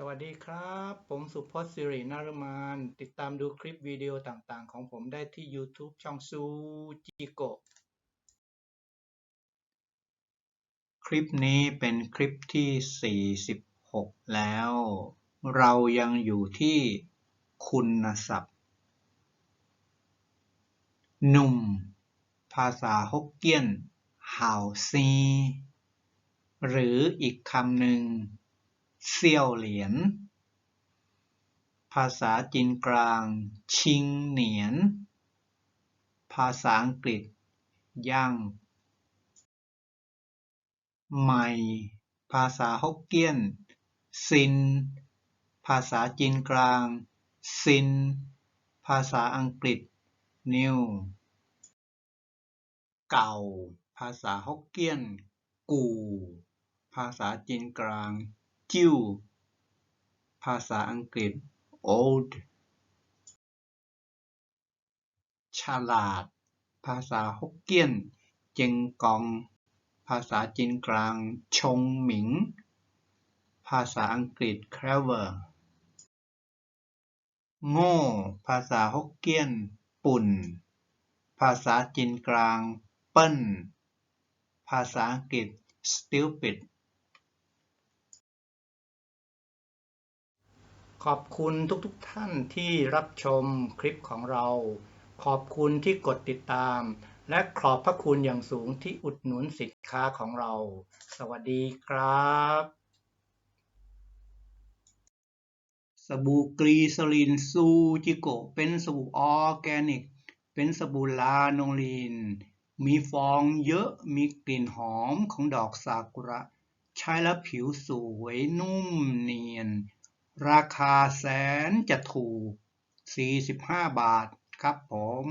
สวัสดีครับ ผมสุพจน์สิรินารมานติดตามดูคลิปวิดีโอต่างๆ ของผมได้ที่ YouTube ช่องซูจิโกคลิปนี้เป็นคลิปที่ 46 แล้ว เรายังอยู่ที่คุณศัพท์ หนุ่ม ภาษาฮกเกี้ยน ห่าวซี หรืออีกคำหนึ่ง เซี่ยวเหรียญ ภาษาจีนกลาง ชิงเหนียน ภาษาอังกฤษ ย่างใหม่ ภาษาฮกเกี้ยน ซิน ภาษาจีนกลาง ซิน ภาษาอังกฤษ นิว เก่า ภาษาฮกเกี้ยน กู่ภาษาจีนกลาง จิ้วภาษาอังกฤษ old ฉลาด ภาษาฮกเกี้ยน เจงกอง ภาษาจีนกลาง ชงหมิง ภาษาอังกฤษ clever โง่ ภาษาฮกเกี้ยน ปุ่น ภาษาจีนกลาง เปิ้น ภาษาอังกฤษ stupid ขอบคุณทุกๆทท่านที่รับชมคลิปของเรา ขอบคุณที่กดติดตาม และขอบพระคุณอย่างสูงที่อุดหนุนสินค้าของเรา สวัสดีครับ สบู่กรีซลินซูจิโกเป็นสบู่ออแกนิก เป็นสบู่ลาโนลีน มีฟองเยอะ มีกลิ่นหอมของดอกซากุระ ใช้แล้วผิวสวยนุ่มเนียน ราคาแสนจะถูก 45 บาทครับผม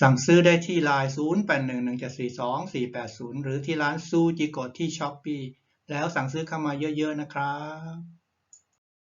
สั่งซื้อได้ที่ไลน์0811742480 หรือที่ร้านซูจิโกะที่ช้อปปีแล้วสั่งซื้อเข้ามาเยอะๆนะครับ